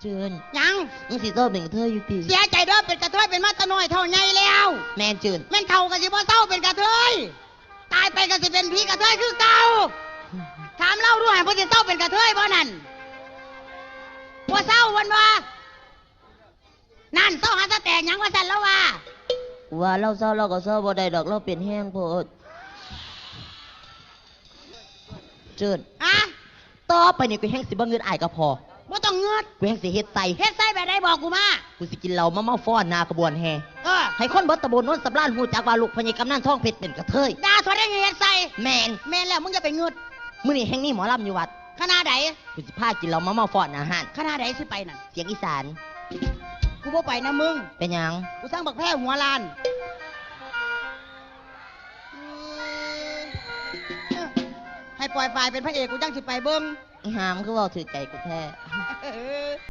เจินยังมึงสิเศร้าเป็นกระเทยอยู่ติเสียใจเด้อเป็นกระเทยเป็นมาแตะน้อยเท่าใหญ่แล้ว แม่นเจินแม่นเท่ากันสิบ่เศร้าเป็นกระเทยตายไปก็สิเป็นผีกระเทยคือเก่าถามเล่าด้วยว่าสิเศร้าเป็นกระเทยบ่นั่นบ่เศร้าวันว่านั่นเศร้าหาสะแตกหยังว่าสั่นแล้วว่าว่าเราเศร้าเราก็เศร้าบ่ได้ดอกเราเป็นแห้งโพดเจินอะต่อไปนี่กูแห้งสิบ่เงินอายก็พอ บ่ต้องเงือดกูแห้งสิเฮ็ดไตเฮ็ดไส้แบบใดบอกกูมากูสิกินเหล้ามาเมาฟ้อนหนากระบวนแห่เออให้คนเบิดตะบนโน้นสำรานหูจักว่าลูกพญากำนันท้องเพชรเป็นกระเทยด่าสวดได้ไงเฮ็ดไส้แมนแม่นแล้วมึงจะไปเงือดมื้อนี้แห่งนี้หมอลำอยู่วัดคณะใดกูสิพากินเหล้ามาเมาฟ้อนอาหารคณะใดสิไปนั่นเสียงอีสาน กูบ่ไปนะมึง เป็นหยังกูสร้างบักแพร่หัวลาน ให้ปล่อยไฟเป็นพระเอกกูจังสิไปเบิ้งอีหามคือเว่าถือใจกูแท้